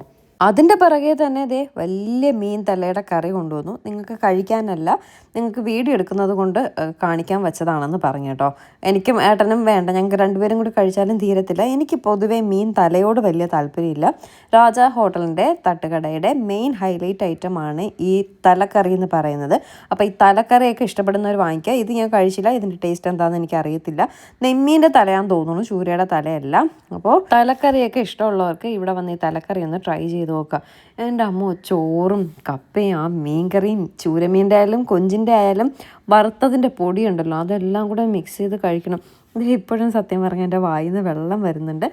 അതിന്റെ പിറകെ തന്നെ ദേ വലിയ മീൻ തലയുടെ കറി കൊണ്ടുവന്നു. നിങ്ങൾക്ക് കഴിക്കാനല്ല നിങ്ങൾക്ക് വീഡിയോ എടുക്കുന്നത് കൊണ്ട് കാണിക്കാൻ വെച്ചതാണെന്ന് പറഞ്ഞു കേട്ടോ. എനിക്കും ഏട്ടനും വേണ്ട. ഞങ്ങൾക്ക് രണ്ടുപേരും കൂടി കഴിച്ചാലും തീരത്തില്ല. എനിക്ക് പൊതുവേ മീൻ തലയോട് വലിയ താല്പര്യമില്ല. രാജ ഹോട്ടലിന്റെ തട്ടുകടയുടെ മെയിൻ ഹൈലൈറ്റ് ഐറ്റമാണ് ഈ തലക്കറി എന്ന് പറയുന്നത്. അപ്പോൾ ഈ തലക്കറിയൊക്കെ ഇഷ്ടപ്പെടുന്നവർ വാങ്ങിക്കുക. ഇത് ഞാൻ കഴിച്ചില്ല. ഇതിന്റെ ടേസ്റ്റ് എന്താണെന്ന് എനിക്ക് അറിയത്തില്ല നെമ്മീന്റെ തലയാന്ന് തോന്നുന്നു. ചൂരയുടെ തലയല്ല. അപ്പോൾ തലക്കറിയൊക്കെ ഇഷ്ടമുള്ളവർക്ക് ഇവിടെ വന്ന് ഈ തലക്കറി ഒന്ന് ട്രൈ ചെയ്ത് നോക്കുക എന്റെ അമ്മ ചോറും കപ്പയും ആ മീൻകറിയും ചൂരമീന്റെ ആയാലും കൊഞ്ചിന്റെ ആയാലും വറുത്തതിന്റെ പൊടിയുണ്ടല്ലോ അതെല്ലാം കൂടെ മിക്സ് ചെയ്ത് കഴിക്കണം. ഇത് ഇപ്പോഴും സത്യം പറഞ്ഞാൽ എന്റെ വായിൽ നിന്ന് വെള്ളം വരുന്നുണ്ട്.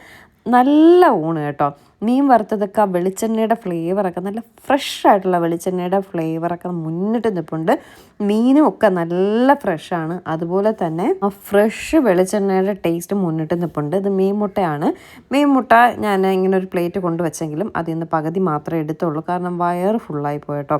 നല്ല ഊണ് കേട്ടോ. മീൻ വറുത്തതൊക്കെ ആ വെളിച്ചെണ്ണയുടെ ഫ്ലേവറൊക്കെ നല്ല ഫ്രഷ് ആയിട്ടുള്ള വെളിച്ചെണ്ണയുടെ ഫ്ലേവറൊക്കെ മുന്നിട്ട് നിൽപ്പുണ്ട് മീനും ഒക്കെ നല്ല ഫ്രഷാണ് അതുപോലെ തന്നെ ആ ഫ്രഷ് വെളിച്ചെണ്ണയുടെ ടേസ്റ്റ് മുന്നിട്ട് നിൽപ്പുണ്ട് ഇത് മീൻ മുട്ടയാണ്. മീൻ മുട്ട ഞാൻ ഇങ്ങനെ ഒരു പ്ലേറ്റ് കൊണ്ടുവച്ചെങ്കിലും അതിൽ നിന്ന് പകുതി മാത്രമേ എടുത്തുള്ളൂ. കാരണം വയറ് ഫുള്ളായി പോയിട്ടോ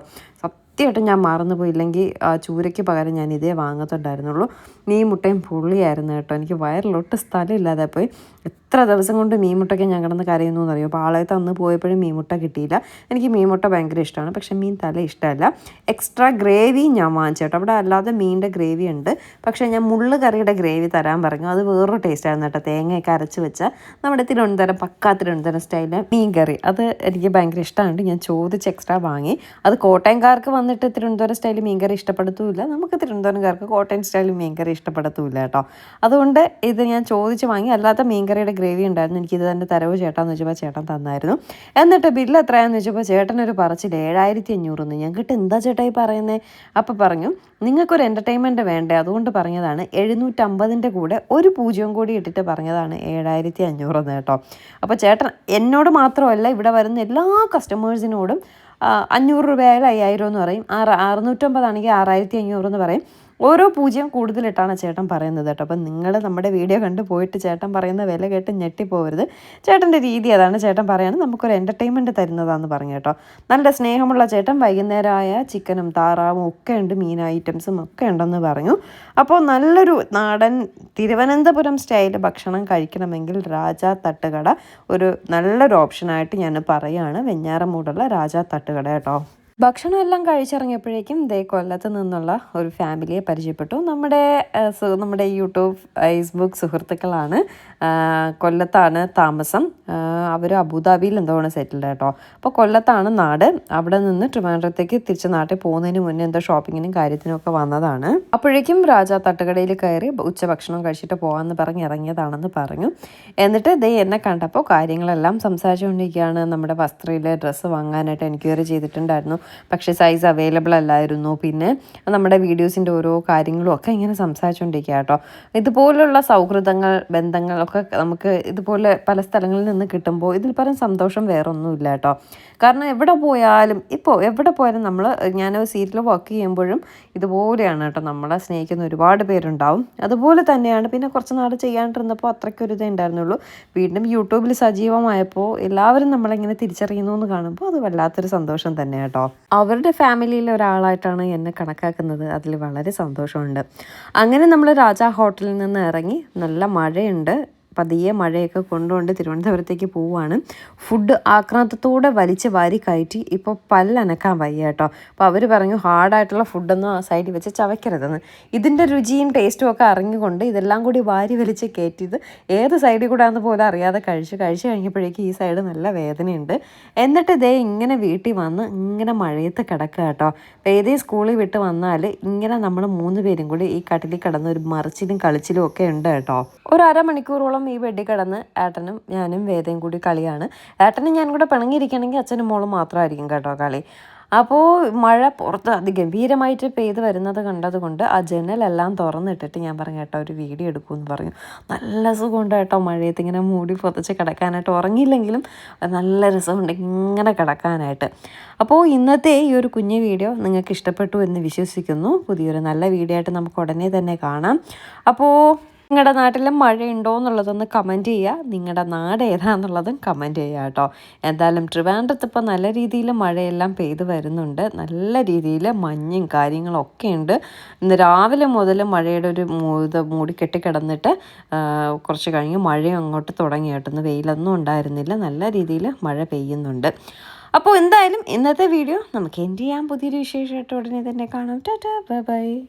സത്യമായിട്ടും ഞാൻ മറന്നു പോയില്ലെങ്കിൽ ആ ചൂരയ്ക്ക് പകരം ഞാൻ ഇതേ വാങ്ങത്തുണ്ടായിരുന്നുള്ളൂ. മീൻ മുട്ടയും പുള്ളിയായിരുന്നു കേട്ടോ. എനിക്ക് വയറിലൊട്ട് സ്ഥലം ഇല്ലാതെ പോയി. എത്ര ദിവസം കൊണ്ട് മീൻ മുട്ടയ്ക്ക് ഞാൻ കിടന്ന് കരയുന്നു എന്നറിയോ? പാളയത്ത് അന്ന് പോയപ്പോഴും മീൻ മുട്ട കിട്ടിയില്ല. എനിക്ക് മീൻ മുട്ട ഭയങ്കര ഇഷ്ടമാണ്. പക്ഷേ മീൻ തല ഇഷ്ടമല്ല. എക്സ്ട്രാ ഗ്രേവി ഞാൻ വാങ്ങിച്ചു കേട്ടോ. അവിടെ അല്ലാതെ മീനിന്റെ ഗ്രേവി ഉണ്ട്. പക്ഷേ ഞാൻ മുള്ള് കറിയുടെ ഗ്രേവി തരാൻ പറഞ്ഞു. അത് വേറൊരു ടേസ്റ്റ് ആയിരുന്നു കേട്ടോ. തേങ്ങയൊക്കെ അരച്ച് വെച്ച നമ്മുടെ തിരുവനന്തപുരം പക്കാ തിരുവനന്തപുരം സ്റ്റൈലിലെ മീൻ കറി അത് എനിക്ക് ഭയങ്കര ഇഷ്ടമാണ് ഞാൻ ചോദിച്ച് എക്സ്ട്രാ വാങ്ങി. അത് കോട്ടയംകാർക്ക് വന്നിട്ട് തിരുവനന്തപുരം സ്റ്റൈൽ മീൻകറി ഇഷ്ടപ്പെടുത്തുമില്ല നമുക്ക് തിരുവനന്തപുരംകാർക്ക് കോട്ടയം സ്റ്റൈൽ മീൻകറി ഇഷ്ടപ്പെടുത്തുമില്ല കേട്ടോ. അതുകൊണ്ട് ഇത് ഞാൻ ചോദിച്ച് വാങ്ങി. അല്ലാത്ത മീൻകറിയുടെ ഗ്രേവി ഉണ്ടായിരുന്നു. എനിക്കിത് തന്നെ തരവ് ചേട്ടാന്ന് വെച്ചപ്പോൾ ചേട്ടൻ തന്നായിരുന്നു. എന്നിട്ട് ബില്ല് എത്രയാണെന്ന് വെച്ചപ്പോൾ ചേട്ടനൊരു പറച്ചിൽ ഏഴായിരത്തി അഞ്ഞൂറെന്ന് ഞങ്ങൾക്ക് എന്താ ചേട്ടായി പറയുന്നത് അപ്പോൾ പറഞ്ഞു നിങ്ങൾക്കൊരു എന്റർടൈൻമെന്റ് വേണ്ടേ? അതുകൊണ്ട് പറഞ്ഞതാണ് എഴുന്നൂറ്റമ്പതിന്റെ കൂടെ ഒരു പൂജ്യം കൂടി ഇട്ടിട്ട് പറഞ്ഞതാണ് ഏഴായിരത്തി അഞ്ഞൂറെന്ന് കേട്ടോ. അപ്പോൾ ചേട്ടൻ എന്നോട് മാത്രമല്ല ഇവിടെ വരുന്ന എല്ലാ കസ്റ്റമേഴ്സിനോടും അഞ്ഞൂറ് രൂപയായാലും അയ്യായിരം എന്ന് പറയും. ആറ് അറുന്നൂറ്റമ്പതാണെങ്കിൽ ആറായിരത്തി അഞ്ഞൂറ് എന്ന് പറയും. ഓരോ പൂജ്യം കൂടുതലിട്ടാണ് ചേട്ടൻ പറയുന്നത് കേട്ടോ. അപ്പം നിങ്ങൾ നമ്മുടെ വീഡിയോ കണ്ട് പോയിട്ട് ചേട്ടൻ പറയുന്ന വില കേട്ട് ഞെട്ടിപ്പോകരുത് ചേട്ടന്റെ രീതി അതാണ് ചേട്ടൻ പറയുന്നത്. നമുക്കൊരു എന്റർടൈൻമെന്റ് തരുന്നതാണെന്ന് പറഞ്ഞു കേട്ടോ. നല്ല സ്നേഹമുള്ള ചേട്ടൻ വൈകുന്നേരമായ ചിക്കനും താറാവും ഒക്കെ ഉണ്ട് മീൻ ഐറ്റംസും ഒക്കെ ഉണ്ടെന്ന് പറഞ്ഞു. അപ്പോൾ നല്ലൊരു നാടൻ തിരുവനന്തപുരം സ്റ്റൈൽ ഭക്ഷണം കഴിക്കണമെങ്കിൽ രാജാ തട്ടുകട ഒരു നല്ലൊരു ഓപ്ഷനായിട്ട് ഞാൻ പറയുകയാണ് വെഞ്ഞാറമൂടുള്ള രാജാ തട്ടുകട കേട്ടോ. ഭക്ഷണം എല്ലാം കഴിച്ചിറങ്ങിയപ്പോഴേക്കും ദേ കൊല്ലത്ത് നിന്നുള്ള ഒരു ഫാമിലിയെ പരിചയപ്പെട്ടു. നമ്മുടെ നമ്മുടെ യൂട്യൂബ് ഫേസ്ബുക്ക് സുഹൃത്തുക്കളാണ്. കൊല്ലത്താണ് താമസം. അവർ അബുദാബിയിൽ എന്തോണ് സെറ്റിൽഡ് കേട്ടോ അപ്പോൾ കൊല്ലത്താണ് നാട്. അവിടെ നിന്ന് ട്രിവാൻഡ്രത്തേക്ക് തിരിച്ച് നാട്ടിൽ പോകുന്നതിന് മുന്നേ എന്തോ ഷോപ്പിങ്ങിനും കാര്യത്തിനും ഒക്കെ വന്നതാണ്. അപ്പോഴേക്കും രാജ തട്ടുകടയിൽ കയറി ഉച്ചഭക്ഷണം കഴിച്ചിട്ട് പോകാമെന്ന് പറഞ്ഞ് ഇറങ്ങിയതാണെന്ന് പറഞ്ഞു. എന്നിട്ട് ദേ എന്നെ കണ്ടപ്പോൾ കാര്യങ്ങളെല്ലാം സംസാരിച്ചുകൊണ്ടിരിക്കുകയാണ്. നമ്മുടെ വസ്ത്രയിലെ ഡ്രസ്സ് വാങ്ങാനായിട്ട് എൻക്വയറി ചെയ്തിട്ടുണ്ടായിരുന്നു. പക്ഷേ സൈസ് അവൈലബിൾ അല്ലായിരുന്നു. പിന്നെ നമ്മുടെ വീഡിയോസിന്റെ ഓരോ കാര്യങ്ങളും ഒക്കെ ഇങ്ങനെ സംസാരിച്ചുകൊണ്ടിരിക്കുക കേട്ടോ ഇതുപോലുള്ള സൗഹൃദങ്ങൾ ബന്ധങ്ങൾ ഒക്കെ നമുക്ക് ഇതുപോലെ പല സ്ഥലങ്ങളിൽ നിന്ന് കിട്ടുമ്പോൾ ഇതിൽ പരം സന്തോഷം വേറെ ഒന്നുമില്ല കേട്ടോ. കാരണം എവിടെ പോയാലും ഇപ്പോൾ എവിടെ പോയാലും നമ്മൾ ഞാൻ സീറ്റിൽ വർക്ക് ചെയ്യുമ്പോഴും ഇതുപോലെയാണ് കേട്ടോ. നമ്മളെ സ്നേഹിക്കുന്ന ഒരുപാട് പേരുണ്ടാവും. അതുപോലെ തന്നെയാണ് പിന്നെ കുറച്ച് നാൾ ചെയ്യാണ്ടിരുന്നപ്പോൾ അത്രയ്ക്കൊരു ഇതേ ഉണ്ടായിരുന്നുള്ളൂ. വീണ്ടും യൂട്യൂബിൽ സജീവമായപ്പോൾ എല്ലാവരും നമ്മളിങ്ങനെ തിരിച്ചറിയുന്നു എന്ന് കാണുമ്പോൾ അത് വല്ലാത്തൊരു സന്തോഷം തന്നെ കേട്ടോ. അവരുടെ ഫാമിലിയിൽ ഒരാളായിട്ടാണ് എന്നെ കണക്കാക്കുന്നത്. അതിൽ വളരെ സന്തോഷമുണ്ട്. അങ്ങനെ നമ്മൾ രാജാ ഹോട്ടലിൽ നിന്ന് ഇറങ്ങി നല്ല മഴയുണ്ട്. പതിയെ മഴയൊക്കെ കൊണ്ടുകൊണ്ട് തിരുവനന്തപുരത്തേക്ക് പോവുകയാണ്. ഫുഡ് ആക്രാന്തത്തോടെ വലിച്ച് വാരി കയറ്റി ഇപ്പോൾ പല്ലനക്കാൻ വയ്യ കേട്ടോ. അപ്പോൾ അവർ പറഞ്ഞു ഹാർഡായിട്ടുള്ള ഫുഡൊന്നും ആ സൈഡിൽ വെച്ച് ചവയ്ക്കരുതെന്ന്. ഇതിന്റെ രുചിയും ടേസ്റ്റും ഒക്കെ അറിഞ്ഞുകൊണ്ട് ഇതെല്ലാം കൂടി വാരി വലിച്ച് കയറ്റിയത് ഏത് സൈഡിൽ കൂടെ ആണെന്ന് പോലും അറിയാതെ കഴിച്ച് കഴിച്ച് കഴിഞ്ഞപ്പോഴേക്കും ഈ സൈഡ് നല്ല വേദനയുണ്ട്. എന്നിട്ട് ഇതേ ഇങ്ങനെ വീട്ടിൽ വന്ന് ഇങ്ങനെ മഴയത്ത് കിടക്കുക കേട്ടോ. ഏതേ സ്കൂളിൽ വിട്ട് വന്നാൽ ഇങ്ങനെ നമ്മൾ മൂന്ന് പേരും കൂടി ഈ കട്ടിലിൽ കിടന്ന് ഒരു മറിച്ചിലും കളിച്ചിലും ഒക്കെ ഉണ്ട് കേട്ടോ. ഒരു അരമണിക്കൂറോളം ഈ ബെഡിൽ കിടന്ന് ഏട്ടനും ഞാനും വേദയും കൂടി കളിയാണ്. ഏട്ടനും ഞാനും കൂടെ പിണങ്ങിയിരിക്കണമെങ്കിൽ അച്ഛനും മോളും മാത്രമായിരിക്കും കേട്ടോ കളി. അപ്പോൾ മഴ പുറത്ത് അതിഗംഭീരമായിട്ട് പെയ്ത് വരുന്നത് കണ്ടതുകൊണ്ട് ആ ജനലെല്ലാം തുറന്നിട്ടിട്ട് ഞാൻ പറഞ്ഞു കേട്ടോ ഒരു വീഡിയോ എടുക്കുമെന്ന് പറഞ്ഞു. നല്ല സുഖമുണ്ട് കേട്ടോ മഴയത്ത് ഇങ്ങനെ മൂടി പൊതച്ച് കിടക്കാനായിട്ട്. ഉറങ്ങിയില്ലെങ്കിലും നല്ല രസമുണ്ട് ഇങ്ങനെ കിടക്കാനായിട്ട്. അപ്പോൾ ഇന്നത്തെ ഈ ഒരു കുഞ്ഞു വീഡിയോ നിങ്ങൾക്ക് ഇഷ്ടപ്പെട്ടു എന്ന് വിശ്വസിക്കുന്നു. പുതിയൊരു നല്ല വീഡിയോ ആയിട്ട് നമുക്ക് ഉടനെ തന്നെ കാണാം. അപ്പോൾ നിങ്ങളുടെ നാട്ടിലും മഴയുണ്ടോ എന്നുള്ളതൊന്ന് കമന്റ് ചെയ്യുക നിങ്ങളുടെ നാട് ഏതാണെന്നുള്ളതും കമന്റ് ചെയ്യുക കേട്ടോ എന്തായാലും ട്രിവാൻഡ്രത്ത് ഇപ്പോൾ നല്ല രീതിയിൽ മഴയെല്ലാം പെയ്ത് വരുന്നുണ്ട്. നല്ല രീതിയിൽ മഞ്ഞും കാര്യങ്ങളൊക്കെ ഉണ്ട്. ഇന്ന് രാവിലെ മുതൽ മഴയുടെ ഒരു ഇത് മൂടി കെട്ടിക്കിടന്നിട്ട് കുറച്ച് കഴിഞ്ഞ് മഴയും അങ്ങോട്ട് തുടങ്ങി കേട്ടോ. ഇന്ന് വെയിലൊന്നും ഉണ്ടായിരുന്നില്ല. നല്ല രീതിയിൽ മഴ പെയ്യുന്നുണ്ട്. അപ്പോൾ എന്തായാലും ഇന്നത്തെ വീഡിയോ നമുക്ക് എൻഡ് ചെയ്യാൻ പുതിയൊരു വിശേഷമായിട്ട് ഉടനെ തന്നെ കാണാം. ടാറ്റാ. Bye bye.